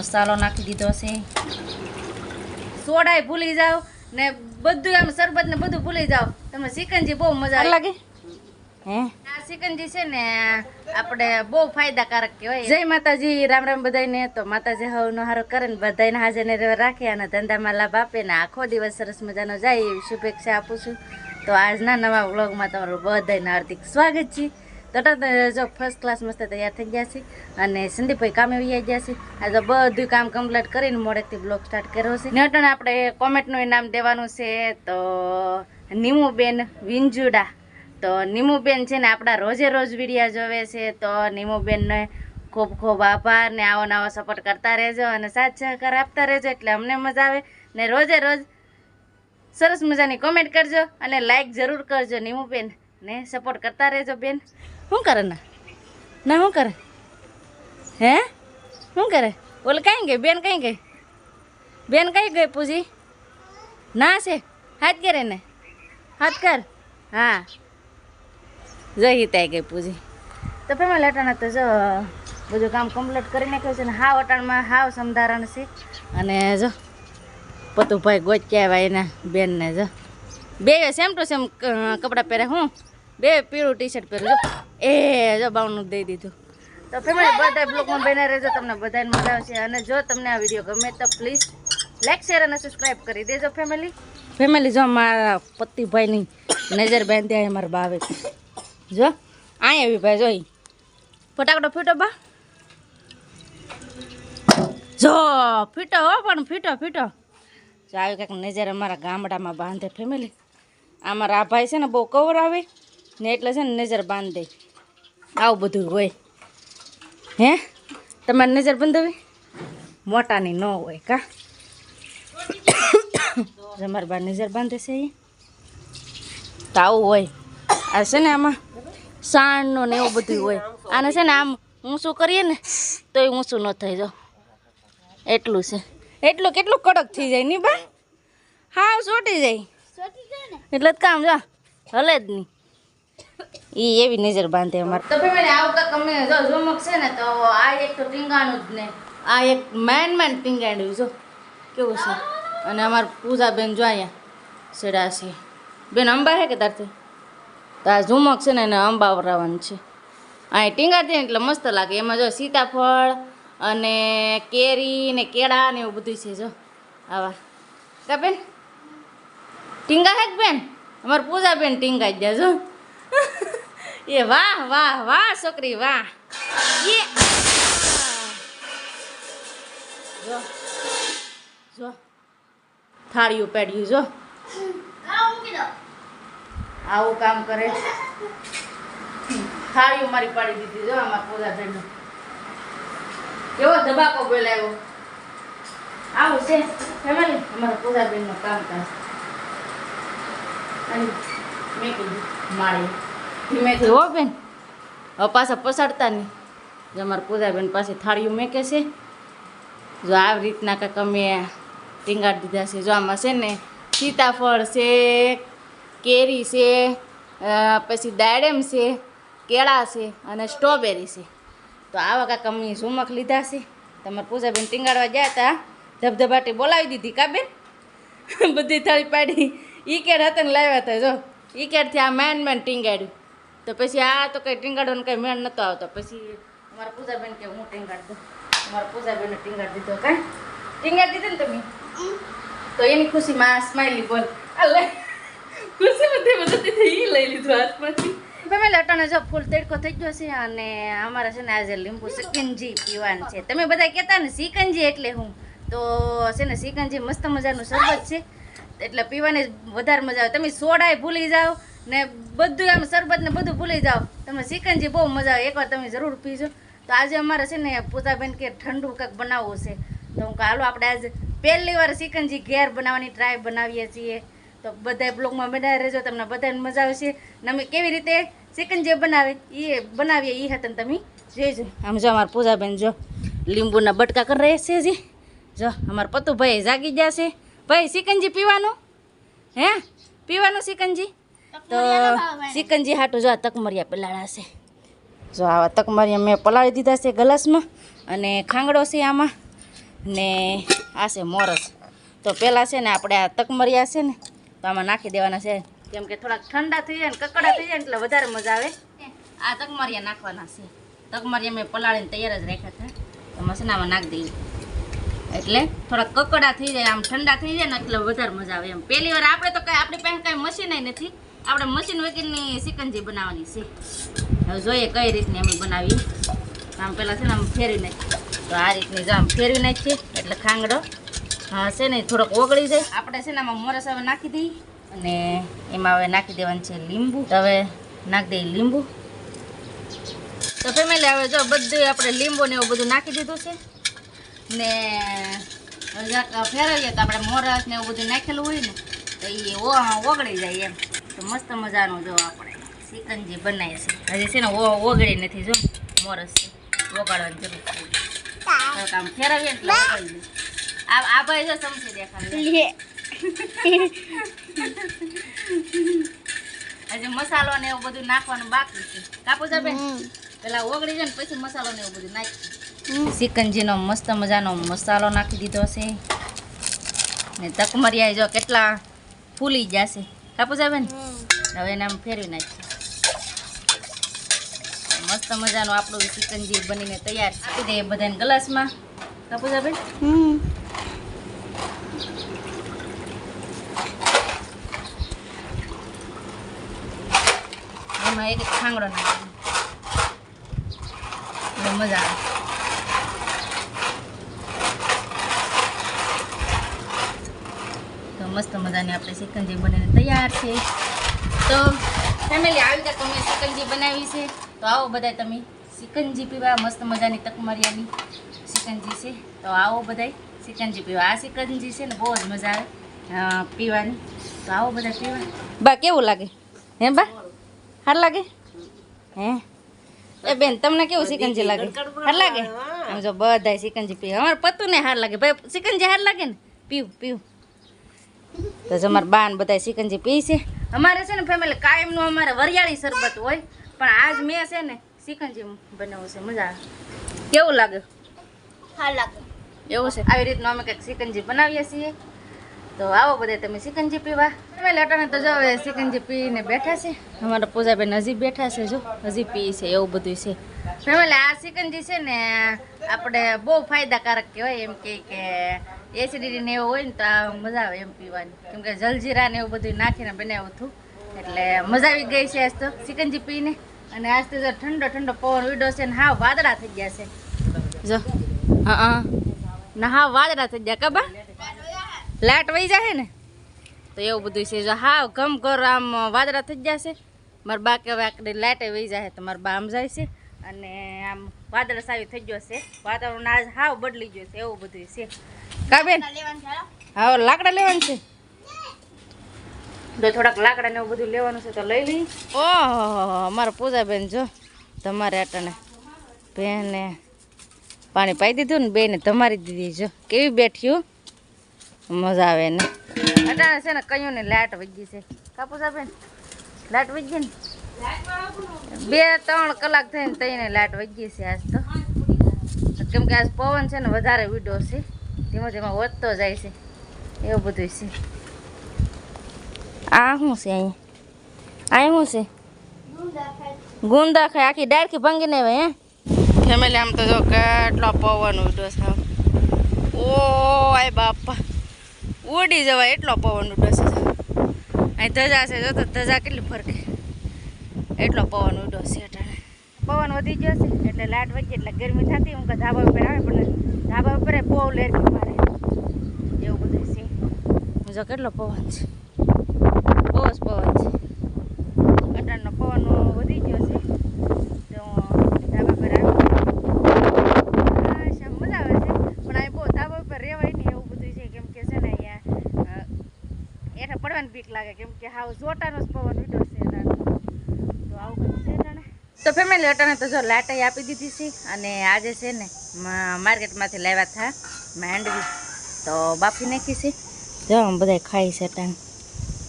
મસાલો નાખી દીધો છે. સોડાય ભૂલી જાવ ને બધું એમ શરબત ને બધું ભૂલી જાવ તમે સિકંજી બહુ મજા લાગે? હે? આ સિકંજી છે ને આપણે બહુ ફાયદાકારક કહેવાય. જય માતાજી રામ રામ બધાયને. તો માતાજી હવનો હારો કરે ને બધાને રાખે અને ધંધામાં લાભ આપે ને આખો દિવસ સરસ મજાનો જાય એવી શુભેચ્છા આપું છું. તો આજના નવા વ્લોગમાં તમારું બધાને હાર્દિક સ્વાગત છે. તો તરત જો ફર્સ્ટ ક્લાસ મસ્ત તૈયાર થઈ ગયા છે અને સંદીપભાઈ કામે વહી ગયા છે. આજે બધું કામ કમ્પ્લીટ કરીને મોડેકથી બ્લોગ સ્ટાર્ટ કર્યો છે. ને અટાણે આપણે કોમેન્ટનું નામ દેવાનું છે તો નીમુબેન વિંજુડા. તો નીમુબેન છે ને આપણા રોજે રોજ વિડીયા જોવે છે તો નીમુબેનને ખૂબ ખૂબ આભાર ને આવો નવો સપોર્ટ કરતા રહેજો અને સાથ સહકાર આપતા રહેજો એટલે અમને મજા આવે. ને રોજે રોજ સરસ મજાની કોમેન્ટ કરજો અને લાઈક જરૂર કરજો નીમુબેન ને સપોર્ટ કરતા રહેજો બેન. શું કરે ના? ના શું કરે? હે? શું કરે? ઓલે કઈ ગઈ? બેન કઈ ગઈ? બેન કઈ ગઈ પૂજી? ના છે? હાથ કરે ને હાથ કર હા. જય હિતાઈ ગઈ પૂજી. તો ફેમિલી લટાણા તો જો, બધું કામ કમ્પ્લીટ કરી નાખ્યું છે ને હાવ અટાણમાં, હાવ સમધારણ છે. અને જો, પતુભાઈ ગોચ્યા આવ્યા એના બેનને જો. બે સેમ ટુ સેમ કપડાં પહેરે હું? બે પીળું ટી શર્ટ પહેરું એ, જો બાવનું દઈ દીધું. તો ફેમિલી બધા બ્લોગમાં બને રહેજો, તમને બધાને મજા આવશે. અને જો તમને આ વીડિયો ગમે તો પ્લીઝ લાઈક શેર અને સબસ્ક્રાઈબ કરી દેજો ફેમિલી ફેમિલી જો મારા પતિભાઈની નજર બાંધ્યા આવી મારા બાવે. જો અહીંયા આવી ભાઈ, જોઈ. ફટાકડો ફીટો, બા. જો, ફીટો હો, પણ ફીટો ફીટો. જો, આવી કંઈક નજર અમારા ગામડામાં બાંધે ફેમિલી અમારા આ ભાઈ છે ને બહુ કવર આવે ને એટલે છે ને નજર બાંધે. આવું બધું હોય. હે? તમારી નજર બંધાવી મોટાની ન હોય કા? તમારે બા નજર બાંધે છે એ તો આવું હોય. આ છે ને આમાં સાણનું ને એવું બધું હોય. આને છે ને આમ ઊંચું કરીએ ને તોય ઊંચું ન થઈ જાવ એટલું છે. એટલું કેટલું કડક થઈ જાય નહીં બા? હા ચોટી જાય. એટલે જ કામ જા. હલે જ નહીં ઈ એવી નજર બાંધે અમારે. તો ફેમિલી આ વખત તમને જો ઝુમક છે ને તો આ એક તો ટીંગાણું જ ને. આ એક મેન મેન ટીંગાડ્યું જો. કેવું છે? અને અમાર પૂજાબેન જો અહીંયા સેડા બેન, અંબા હે કે તારથી? તો આ ઝુમક છે ને એને અંબા વરાવવાનું છે. અહીં ટીંગાડતી ને એટલે મસ્ત લાગે. એમાં જો સીતાફળ અને કેરી ને કેળા ને એવું બધું છે જો. આવા. કા બેન, ટીંગા હે બેન? અમારે પૂજાબેન ટીંગાઈ જ. દેજો એ વાહ વાહ વાહ, છોકરી, વાહ. એ જો જો. થાળીયું પેડ્યું, જો. આવું કામ કરે. થાળીયું મારી પાડી દીધી, જો અમારા પૂજાબેન કેવો ધબાકો બોલાયો આવું છે. ફેમિલી અમારા પૂજાબેનનું કામકાજ. અને મેં કીધું, માળી. ધીમેથી હો બેન, હવે પાછા પસાડતા નહીં જો અમારા પૂજાબેન પાસે થાળીઓ મેકે છે. જો આવી રીતના કાંઈક અમે ટીંગાડી દીધા છે. જો આમાં છે ને સીતાફળ છે, કેરી છે પછી દાડેમ છે, કેળા છે અને સ્ટ્રોબેરી છે. તો આવા કાંઈક અમે ઝુમક લીધા છે. તમારા પૂજાબેન ટીંગાડવા ગયા હતા ધબધબાટી બોલાવી દીધી કા બેન? બધી થાળી પાડી. ઈ કેડ હતા ને લાવ્યા હતા જો. ઈ કેડથી આ મેન મેન ટીંગાડ્યું. તો પછી આ તો કંઈ ટીંગાડવાનો કંઈ મેળ નહોતો આવતો. પછી અમારા પૂજાબેન કે હું ટીંગાડ દઉં. અમારા પૂજાબેનને ટીંગાડ દીધો. કાંઈ? ટીંગાડ દીધો ને તમે? તો એની ખુશીમાં સ્માઈલી બોલ. અલે ખુશી બધી બધી થઈ લઈ લીધું હાથમાંથી. તમે અટાણે જો ફૂલ તડકો થઈ ગયો છે અને અમારે છે ને આજે લીંબુ સિકંજી પીવાનું છે. તમે બધા કહેતા ને સિકંજી એટલે હું. તો છે ને સિકંજી મસ્ત મજાનું શરબત છે. એટલે પીવાની વધારે મજા આવે. તમે સોડાય ભૂલી જાઓ ને બધું આમ શરબત ને બધું ભૂલી જાઓ. તમે ચિકનજી બહુ મજા આવે. એકવાર તમે જરૂર પીજો. તો આજે અમારે છે ને પૂજાબેન કે ઠંડુ કંઈક બનાવવું છે. તો હું હાલો, આપણે આજે પહેલી વાર સિકંજી ઘેર બનાવવાની ટ્રાય બનાવીએ છીએ. તો બધા બ્લોગમાં બનાવી રહેજો, તમને બધાને મજા આવશે. ને અમે કેવી રીતે સિકંજી બનાવે એ બનાવીએ એ હતા તમે જોઈજો. આમ જો અમારા પૂજાબેન જો લીંબુના બટકા કરી રહ્યા છે જી જો અમારા પતુભાઈ જાગી ગયા છે. ભાઈ સિકંજી પીવાનું? હે? પીવાનું સિકંજી તો ચિકનજી હાટું જો આ તકમરિયા પલાળા છે. જો આવા તકમરિયા મેં પલાળી દીધા છે ગ્લાસમાં અને ખાંગડો છે આમાં ને આ છે મોરસ તો પહેલાં છે ને આપણે આ તકમરિયા છે ને તો આમાં નાખી દેવાના છે. કેમ કે થોડાક ઠંડા થઈ જાય ને કકડા થઈ જાય ને એટલે વધારે મજા આવે. આ તકમરિયા નાખવાના છે. તકમરિયા મેં પલાળીને તૈયાર જ રાખ્યા હતા. તો મસનામાં નાખી દઈએ. એટલે થોડા કકડા થઈ જાય આમ ઠંડા થઈ જાય ને એટલે વધારે મજા આવે. એમ પહેલી વાર આપણે તો કઈ આપણી પાસે કાંઈ મશીન નથી. આપણે મશીન વગેરેની સિકંજી બનાવવાની છે. હવે જોઈએ કઈ રીતની અમે બનાવી આમ પહેલાં છે ને આમ ફેરવી નાખીએ. તો આ રીતની જો આમ ફેરવી નાખીએ, એટલે ખાંગડો, હા, છે ને, થોડોક ઓગળી જાય. આપણે છે ને આમાં મોરસ હવે નાખી દઈએ અને એમાં હવે નાખી દેવાનું છે લીંબુ. હવે નાખી દઈએ લીંબુ. તો ફેમિલી હવે જો બધું આપણે લીંબુ ને એવું બધું નાખી દીધું છે. ને ફેરવીએ તો આપણે મોરસ ને એવું બધું નાખેલું હોય ને, તો એ ઓગળી જાય એમ. તો મસ્ત મજાનું જો આપણે સિકંજી બનાવીએ છીએ હજી છે ને ઓગળી નથી જો. મોરસ ઓગાળવાની જરૂર છે. આમ ફેરવીએ એટલે ઓગળી આ આ ભાઈ જો સમજી દેખાડે. હજી મસાલો ને એવું બધું નાખવાનું બાકી છે. કાપુ બેન. પેલા ઓગળી જાય ને પછી મસાલો ને એવું બધું નાખી. સિકંજીનો મસ્ત મજાનો મસાલો નાખી દીધો છે. ને તકમરિયા જો કેટલા ફૂલી જશે કાપુ બેન હવે એને આમ ફેરવી નાખીએ. મસ્ત મજાનું આપણું સિકંજી બનીને તૈયાર આપી દઈએ બધાને ગ્લાસમાં. કાપુ બેન એમાં એક એક ખાંગડો નાખી મજા આવે. મસ્ત મજાની આપણે સિકંજી બનીને તૈયાર છે. તો ફેમિલી આવી રીતે તમે સિકંજી બનાવી છે તો આવો બધા તમે સિકંજી પીવા મસ્ત મજાની તકમરિયાની સિકંજી છે તો આવો બધાય સિકંજી પીવા. આ સિકંજી છે ને બહુ જ મજા આવે પીવાની. તો આવો બધા પીવા. બા કેવું લાગે? હે બા? હાર લાગે? હે? એ બેન તમને કેવું સિકંજી લાગે? હાર લાગે? આમ જો બધાય સિકંજી પીવે અમારે પતું ને હાર લાગે. ભાઈ સિકંજી હાર લાગે ને? પીવું પીવું. તો જ અમારા બાન બધા સિકંજી પી છે. અમારે છે ને ફેમિલી કાયમનું અમારે વરિયાળી શરબત હોય પણ આજ મેં છે ને સિકંજી બનાવું છે મજા આવે. કેવું લાગે? હા લાગે. એવું છે? આવી રીતનું અમે કંઈક સિકંજી બનાવીએ છીએ. તો આવો બધા તમે સિકંજી પીવા. તમે લેટાને તો જો હવે સિકંજી પીને બેઠા છે. અમારા પૂજાબેન હજી બેઠા છે જો. હજી પી છે એવું બધું છે. ફેમિલી આ સિકંજી છે ને આપણે બહુ ફાયદાકારક કહેવાય એમ કે કે એસિડિટી ને એવું હોય ને તો મજા આવે એમ પીવાની. કેમ કે જલજીરા ને એવું બધું નાખીને બનાવ્યું હતું. એટલે મજા આવી ગઈ છે આજ તો. ચિકનજી પીને. અને આજ તો ઠંડો ઠંડો પવન ઉડ્યો છે ને હા વાદળા થઈ ગયા છે. જો. હા ના હા વાદળા થઈ ગયા કબા લાટ વહી જાય ને? તો એવું બધું છે. જો હા ગમ ઘર આમ વાદળા થઈ જશે મારા બા કે લાઇટે વહી જાય તો મારા બા આમ જાય છે. અને આમ વાદળ સાવી થઈ ગયો છે. વાતાવરણ આજ હાવ બદલી ગયો છે એવું બધું છે. કા બેન લેવાનું ચાલો હા લાકડા લેવાનું છે? તો થોડાક લાકડા ને એવું બધું લેવાનું છે તો લઈ લઈ. ઓહો અમારા પૂજાબેન જો તમારે અટાણે બેને પાણી પાઈ દીધું ને બેને તમારી દીધી જો. કેવી બેઠ્યું મજા આવે ને. અટાણે છે ને કયું ને લાઈટ વગી છે. કાપુસાબેન લાઈટ વગી ને? બે ત્રણ કલાક થઈને તઈને લાઈટ વગી છે આજ તો. કેમ કે આજ પવન છે ને વધારે વિડો છે. ધીમે ધીમે વધતો જાય છે. એવું બધું છે. આ શું છે અહીંયા? અહીંયા શું છે? ગુંદા ખાય આખી ડાળખી ભાંગીને આવે હે? ફેમિલી, આમ તો જો કેટલો પવન ઉડો છે ઓ, આય બાપા. ઉડી જવાય એટલો પવન ઉડો છે. અહીં ધજા છે, જો તો ધજા કેટલી ફરકે. એટલો પવન ઉડ્યો છે અટાણે. પવન વધી ગયો છે, એટલે લાઈટ વધી એટલે ગરમી થતી, હું ધાબા ઉપર આવે, પણ ધાબા ઉપર બહુ લેરકી મારે. એવું બધું છે. જો કેટલો પવન છે. બહુ જ પવન છે. અટાણનો પવન વધી ગયો છે. તો ધાબા પર આવી મજા આવે છે. પણ અહીં બહુ ધાબા ઉપર રહેવાય નહીં એવું બધું છે, કેમ કે છે ને અહીંયા પડવાની બીક લાગે, કેમ કે હાવ જોટાનો જ પવન ઉડ્યો છે અટાણે. તો આવું બધું છે અટાણે તો ફેમિલી અટાણે તો જો લાટાઈ આપી દીધી છે અને આજે છે ને માર્કેટમાંથી લાવ્યા હતા માંડવી તો બાફી નાખી છે. જો બધા ખાઈ છે અટાણે.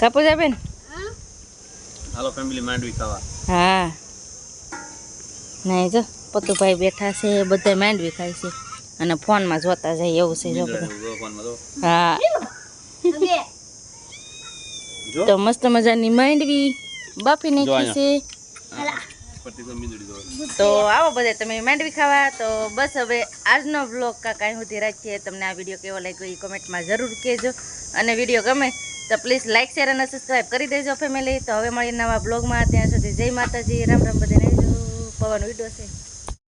કાપુ જા બેન હાલો ફેમિલી માંડવી ખાવા. હા. નહીં જો પતુભાઈ બેઠા છે બધા માંડવી ખાય છે. અને ફોનમાં જોતા જાય એવું છે જો બધા. જો ફોનમાં જો. હા. તો મસ્ત મજાની માંડવી બાફી નાખી છે. તો આવો બધે, તમે માંડવી ખાવા, તો બસ હવે આજનો બ્લોગ કાંઈ સુધી રાખીએ. તમને આ વીડિયો કેવો લાગ્યો એ કોમેન્ટમાં જરૂર કહેજો. અને વીડિયો ગમે તો પ્લીઝ લાઇક શેર અને સબસ્ક્રાઈબ કરી દેજો ફેમિલી તો હવે મળી નવા બ્લોગમાં ત્યાં સુધી જય માતાજી. રામ રામ, બધાને. પવન વીડિયો છે.